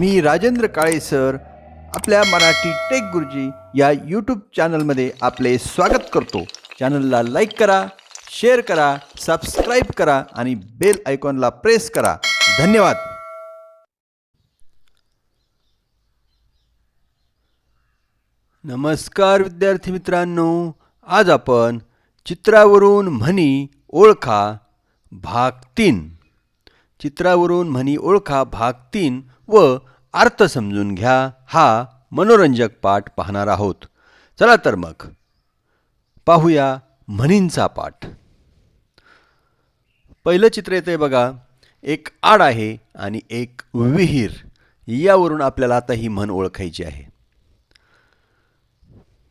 मी Rajendra Kale sir. आपल्या Marathi take गुरुजी या यूट्यूब चॅनलमध्ये आपले स्वागत करतो. चॅनलला लाईक करा शेअर करा सबस्क्राईब करा आणि बेल आयकॉनला प्रेस करा. धन्यवाद. नमस्कार विद्यार्थी मित्रांनो. आज आपण चित्रावरून म्हणी ओळखा भाग तीन. चित्रावरून म्हणी ओळखा भाग तीन व अर्थ समजून घ्या हा मनोरंजक पाठ पाहणार आहोत. चला तर मग. पाहूया म्हणींचा पाठ. पहिलं चित्र येते बघा. एक आड आहे आणि एक विहीर. यावरून आपल्याला आता ही म्हण ओळखायची आहे.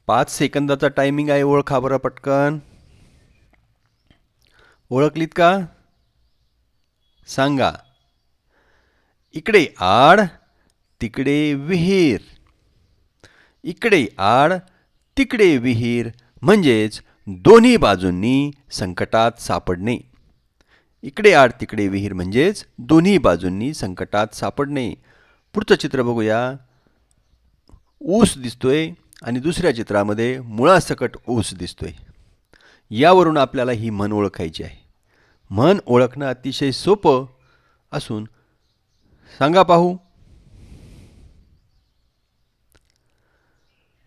पाच सेकंदाचा टायमिंग आहे ओळखा बरं पटकन. ओळखलीत का? सांगा. इकडे आड तिकडे विहीर. इकडे आड तिकडे विहीर म्हणजेच दोन्ही बाजूंनी संकटात सापडणे. इकडे आड तिकडे विहीर म्हणजेच दोन्ही बाजूंनी संकटात सापडणे. पुढचं चित्र बघूया. ऊस दिसतोय आणि दुसऱ्या चित्रामध्ये मुळासकट ऊस दिसतोय. यावरून आपल्याला ही म्हण ओळखायची आहे. म्हण ओळखणं अतिशय सोपं असून सांगा पाहू.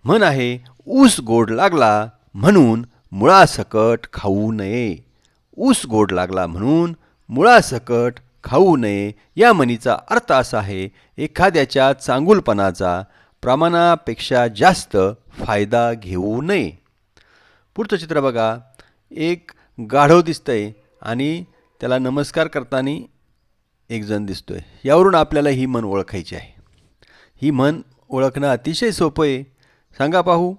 म्हण आहे ऊस गोड लागला म्हणून मुळासकट खाऊ नये. ऊस गोड लागला म्हणून मुळासकट खाऊ नये. या म्हणीचा अर्थ असा आहे एखाद्याच्या चांगुलपणाचा प्रमाणापेक्षा जास्त फायदा घेऊ नये. पुढचं चित्र बघा. एक गाढव दिसतंय आणि त्याला नमस्कार करताना एक जण दिसतोय. यावरून आपल्याला ही म्हण ओळखायची आहे. ही म्हण ओळखणं अतिशय सोपं आहे. सांगा पाहू.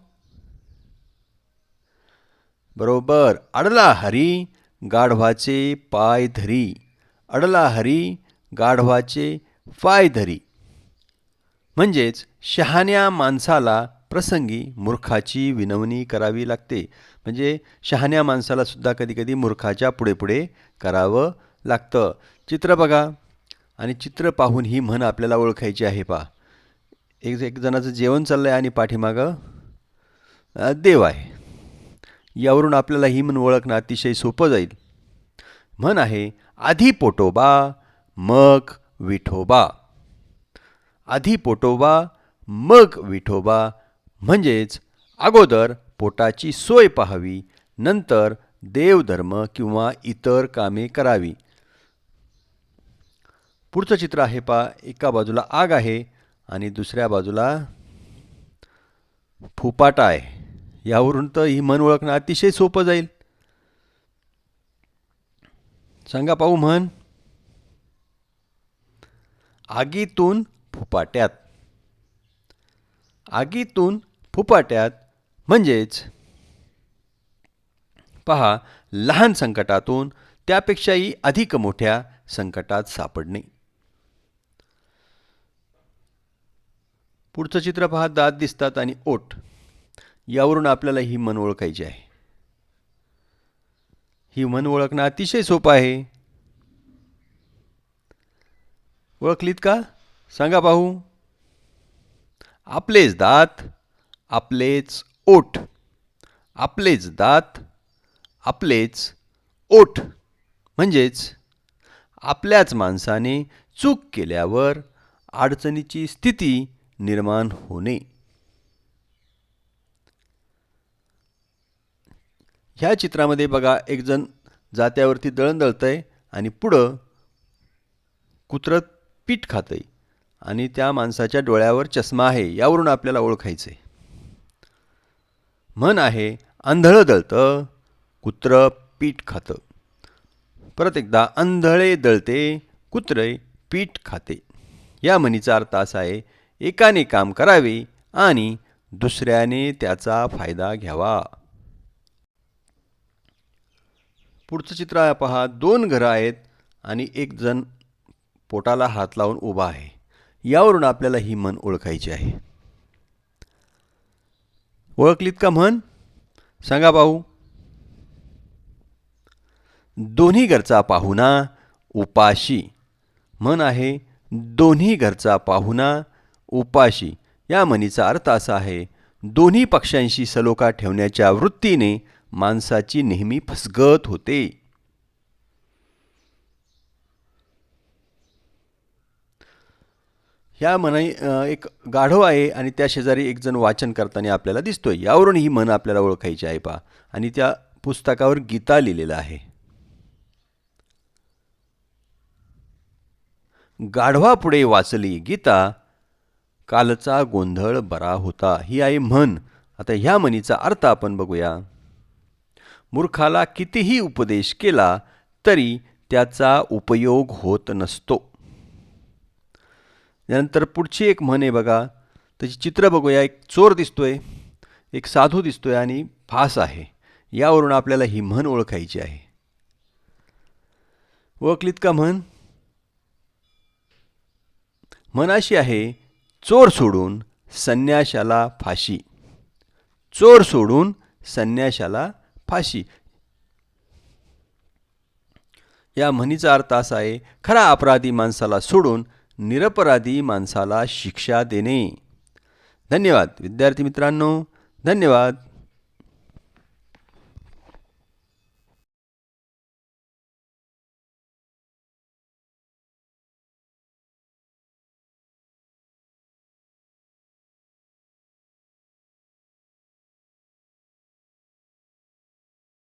बरोबर. अडला हरी गाढवाचे पाय धरी. अडला हरी गाढवाचे पाय धरी. म्हणजेच शहाण्या माणसाला प्रसंगी मूर्खाची विनवणी करावी लागते. म्हणजे शहाण्या माणसाला सुद्धा कधीकधी मूर्खाच्या पुढे पुढे करावं लागतं. चित्र बघा. आणि चित्र पाहून ही म्हण आपल्याला ओळखायची आहे पा एक एक जणाचं जेवण चाललं आहे आणि पाठीमागं देव आहे. यावरून आपल्याला ही म्हण ओळखणं अतिशय सोपं जाईल. म्हण आहे आधी पोटोबा मग विठोबा. आधी पोटोबा मग विठोबा म्हणजेच अगोदर पोटाची सोय पाहावी नंतर देवधर्म किंवा इतर कामे करावी. पुढचं चित्र आहे पा एका बाजूला आग आहे आणि दुसऱ्या बाजूला फुपाटा आहे. यावरून तर ही मन ओळखणं अतिशय सोपं जाईल. सांगा पाहू म्हण. आगीतून फुपाट्यात. आगीतून फुपाट्यात म्हणजेच पहा लहान संकटातून त्यापेक्षाही अधिक मोठ्या संकटात सापडणे. पुढचं चित्र पहा दात दिसतात आणि ओठ. यावरून आपल्याला ही मन ओळखायची आहे. ही मन ओळखणं अतिशय सोपं आहे. ओळखलीत का? सांगा पाहू. आपलेच दात आपलेच ओठ. आपलेच दात आपलेच ओठ. म्हणजेच आपल्याच माणसाने चूक केल्यावर अडचणीची स्थिती निर्माण होणे. ह्या चित्रामध्ये बघा एक जण जात्यावरती दळण दळतंय आणि पुढं कुत्रं पीठ खातंय आणि त्या माणसाच्या डोळ्यावर चष्मा आहे यावरून आपल्याला ओळखायचं आहे म्हण आहे आंधळं दळतं कुत्रं पीठ खातं. परत एकदा आंधळे दळते कुत्रे पीठ खाते. या म्हणीचा अर्थ असा आहे एकाने काम करावे आणि दुसऱ्याने त्याचा फायदा घ्यावा. पुढचं चित्र आहे पहा. दोन घरं आहेत आणि एक जण पोटाला हात लावून उभा आहे. यावरून आपल्याला ही म्हण ओळखायची आहे. ओळखलीत का म्हण? सांगा भाऊ. दोन्ही घरचा पाहुणा उपाशी. म्हण आहे दोन्ही घरचा पाहुणा उपाशी. या म्हणीचा अर्थ असा आहे दोन्ही पक्षांशी सलोखा ठेवण्याच्या वृत्तीने माणसाची नेहमी फसगत होते. ह्या मन एक गाढव आहे आणि त्या शेजारी एक जण वाचन करताना आपल्याला दिसतोय. यावरून ही मन आपल्याला ओळखायची आहे पा आणि त्या पुस्तकावर गीता लिहिलेलं आहे. गाढवापुढे वाचली गीता कालचा गोंधळ बरा होता ही आहे म्हण. आता ह्या म्हणीचा अर्थ आपण बघूया. मूर्खाला कितीही उपदेश केला तरी त्याचा उपयोग होत नसतो. त्यानंतर पुढची एक म्हण आहे बघा. त्याची चित्र बघूया. एक चोर दिसतोय एक साधू दिसतोय आणि फास आहे. यावरून आपल्याला ही म्हण ओळखायची आहे. ओळखलीत का म्हण? म्हण अशी आहे चोर सोडून संन्याशाला फाशी. चोर सोडून संन्याशाला फाशी. या म्हणीचा अर्थ असा आहे खरा अपराधी माणसाला सोडून निरपराधी माणसाला शिक्षा देणे. धन्यवाद. विद्यार्थी मित्रांनो धन्यवाद.